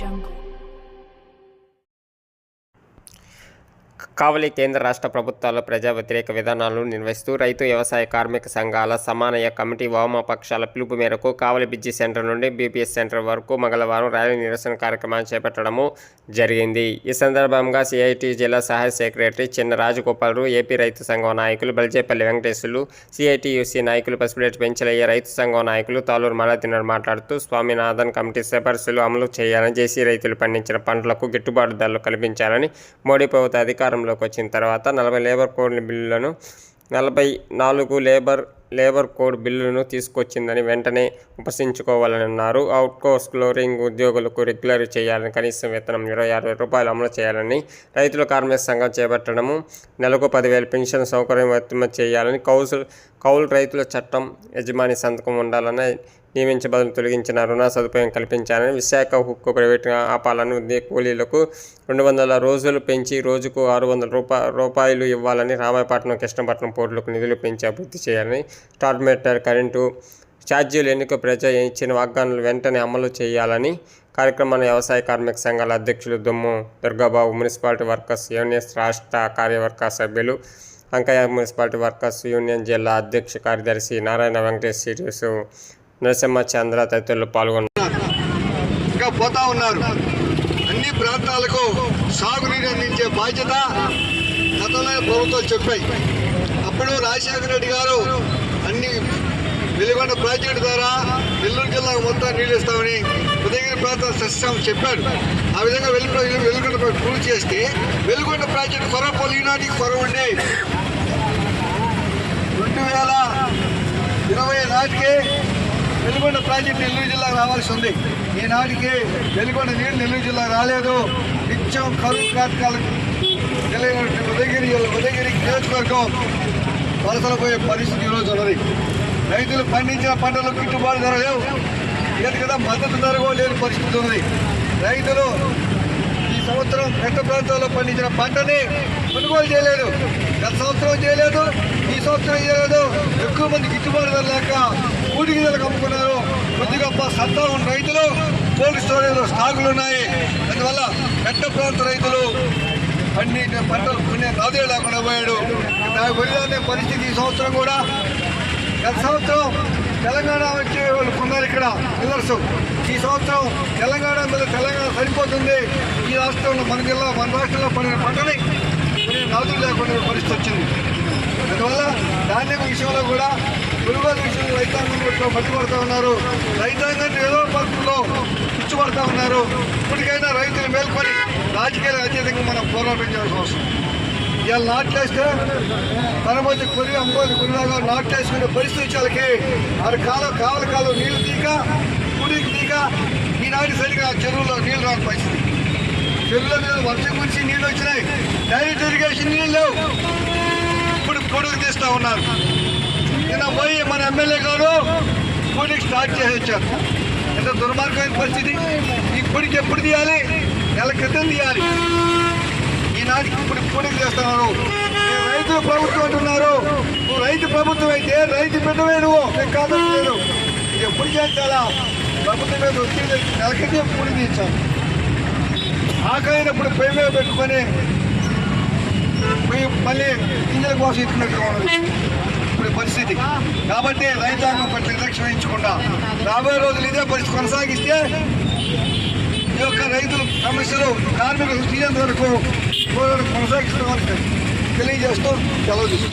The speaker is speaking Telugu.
jungle. కావలి కేంద్ర రాష్ట్ర ప్రభుత్వాలు ప్రజా వ్యతిరేక విధానాలను నిర్వహిస్తూ రైతు వ్యవసాయ కార్మిక సంఘాల సమానయ కమిటీ వామపక్షాల పిలుపు మేరకు కావలి బిజ్జి సెంటర్ నుండి బీపీఎస్ సెంటర్ వరకు మంగళవారం ర్యాలీ నిరసన కార్యక్రమాన్ని చేపట్టడము జరిగింది. ఈ సందర్భంగా సిఐటి జిల్లా సహాయ సెక్రటరీ చిన్న రాజగోపాలరు ఏపీ రైతు సంఘం నాయకులు బల్జేపల్లి వెంకటేశ్వర్లు సిఐటియుసి నాయకులు పసిపిరెడ్డి పెంచలయ్య రైతు సంఘం నాయకులు తాలూరు మలాదినారు మాట్లాడుతూ స్వామినాథన్ కమిటీ సిఫార్సులు అమలు చేయాలని జేసీ రైతులు పండించిన పంటలకు గిట్టుబాటు ధరలు కల్పించాలని మోడీ ప్రభుత్వ అధికారంలోకి వచ్చిన తర్వాత నలభై లేబర్ కోడ్ బిల్లులను నలభై నాలుగు లేబర్ లేబర్ కోడ్ బిల్లును తీసుకొచ్చిందని వెంటనే ఉపసించుకోవాలని అన్నారు అవుట్ కోర్స్ క్లోరింగ్ ఉద్యోగులకు రెగ్యులర్ చేయాలని కనీసం వేతనం ఇరవై ఆరు రూపాయలు అమలు చేయాలని రైతుల కార్మిక సంఘం చేపట్టడము నెలకు పదివేల పెన్షన్ సౌకర్యం వర్తింప చేయాలని కౌన్సిల్ కౌలు రైతుల చట్టం యజమాని సంతకం ఉండాలని నియమించబదులు తొలగించిన రుణ సదుపాయం కల్పించాలని విశాఖ హుక్కు ప్రైవేట్గా ఆపాలని ఉంది. కూలీలకు రెండు వందల రోజులు పెంచి రోజుకు ఆరు వందల రూపా రూపాయలు ఇవ్వాలని రామాయపట్నం కృష్ణపట్నం పోర్టులకు నిధులు పెంచి అభివృద్ధి చేయాలని టార్మేటర్ కరెంటు ఛార్జీలు ఎన్నిక ప్రజా ఇచ్చిన వాగ్దానాలు వెంటనే అమలు చేయాలని కార్యక్రమాన్ని వ్యవసాయ కార్మిక సంఘాల అధ్యక్షులు దుమ్ము దుర్గాబాబు మున్సిపాలిటీ వర్కర్స్ యూనియన్స్ రాష్ట్ర కార్యవర్గ సభ్యులు అంకయ్య మున్సిపాలిటీ వర్కర్స్ యూనియన్ జిల్లా అధ్యక్ష కార్యదర్శి నారాయణ వెంకటేష్ సిరియస్ నరసింహ చంద్ర తదితరులు పాల్గొన్నారు. ఇంకా పోతా ఉన్నారు. అన్ని ప్రాంతాలకు సాగునీరు అందించే బాధ్యత గతంలో ప్రభుత్వం చెప్పాయి. అప్పుడు రాజశేఖర రెడ్డి గారు అన్ని వెలుగొండ ప్రాజెక్టు ద్వారా నెల్లూరు జిల్లాకు మొత్తం నీళ్ళు ఇస్తామని ప్రాంత సస్యం చెప్పాడు. ఆ విధంగా వెలుగు వెలుగొండ పూర్తి చేస్తే వెలుగొండ ప్రాజెక్టు కొరపోలు ఈనాటికి కొర ఉండే. రెండు వేల ఇరవై నాటికే వెలుగొండ ప్రాజెక్టు నెల్లూరు జిల్లాకు రావాల్సి ఉంది. ఈనాటికి వెలుగొండ నీరు నెల్లూరు జిల్లాకు రాలేదు. నిత్యం కరువు కాటకాలకు తెలియనటువంటి ఉదయగిరి ఉదయగిరి నియోజకవర్గం వలసలు పోయే పరిస్థితి ఈరోజు ఉన్నది. రైతులు పండించిన పంటలకు గిట్టుబాటు ధర లేవు. ఎందుకంటే కదా మద్దతు ధర కూడా లేని పరిస్థితి ఉంది. రైతులు ఈ సంవత్సరం పెద్ద ప్రాంతాల్లో పండించిన పంటని కొనుగోలు చేయలేదు. గత సంవత్సరం చేయలేదు ఈ సంవత్సరం చేయలేదు. ఎక్కువ మంది గిట్టుబాటు ధర లేక కూడి గిన్నెలకు అమ్ముకున్నారు కొద్ది గొప్ప సత్తా ఉన్న రైతులు కోల్డ్ స్టోరేజ్లో స్టాకులు ఉన్నాయి. అందువల్ల పెద్ద ప్రాంత రైతులు అన్ని పంటలు కొనే నాదే లేకుండా పోయాడు. దాని వెళ్ళే పరిస్థితి ఈ సంవత్సరం కూడా. గత సంవత్సరం తెలంగాణ వచ్చే వాళ్ళు కొన్నారు ఇక్కడ పిల్లర్స్. ఈ సంవత్సరం తెలంగాణ మీద తెలంగాణ సరిపోతుంది. ఈ రాష్ట్రంలో మన జిల్లా మన రాష్ట్రంలో పడిన పంటని నదులు లేకుండా పరిస్థితి వచ్చింది. అందువల్ల ధాన్యం విషయంలో కూడా కొనుగోలు విషయంలో రైతాంగం కూడా పట్టుబడుతూ ఉన్నారు. రైతాంగాన్ని ఏదో పరిస్థితుల్లో పిచ్చుపడతా ఉన్నారు. ఇప్పటికైనా రైతులు మేల్కొని రాజకీయాలకు అత్యధికంగా మనం పోరాటం చేయాల్సిన అవసరం. ఇవాళ నాట్లేస్తే తనమతి కొరి అమ్మోది కొరిలాగా నాట్లేసుకునే పరిస్థితి వాళ్ళకి ఆరు కాలం కావాలి కాలం నీళ్ళు తీక కుడికి తీక ఈనాటి సరిగా చెరువులో నీళ్ళు రాని పరిస్థితి. చెరువుల మీద వర్షం గురించి నీళ్ళు వచ్చినాయి. డైరెక్ట్ ఇరిగేషన్ నీళ్ళు లేవు. ఇప్పుడు పొడుగు తీస్తా ఉన్నారు. నిన్న పోయి మన ఎమ్మెల్యే గారు కూడికి స్టార్ట్ చేసి వచ్చారు. ఎంత దుర్మార్గమైన పరిస్థితి. ఈ కుడికి ఎప్పుడు తీయాలి? నెల క్రితం తీయాలి. నాటికి ఇప్పుడు కూడికి చేస్తున్నారు. రైతు ప్రభుత్వం అంటున్నారు. నువ్వు రైతు ప్రభుత్వం అయితే రైతు బిడ్డవే నువ్వు. నేను లేదు. ఇది ఎప్పుడు చేస్తారా ప్రభుత్వం మీద వచ్చి నెల క్రితం కూడి ఆకలినప్పుడు పై మీద పెట్టుకొని పోయి మళ్ళీ గింజల కోసం ఇచ్చినట్టుగా ఉన్నది. ఇప్పుడు పరిస్థితి. కాబట్టి రైతాంగం పట్ల నిర్లక్ష్యం వహించకుండా రాబోయే రోజులు ఇదే పరిస్థితి కొనసాగిస్తే ఈ యొక్క రైతుల సమస్యలు కార్మికులు తీరేంత వరకు કોઈ કોન્ટ્રાક્ટ કરવાનું નહીં એટલે જસ્તો ચાલો જઈએ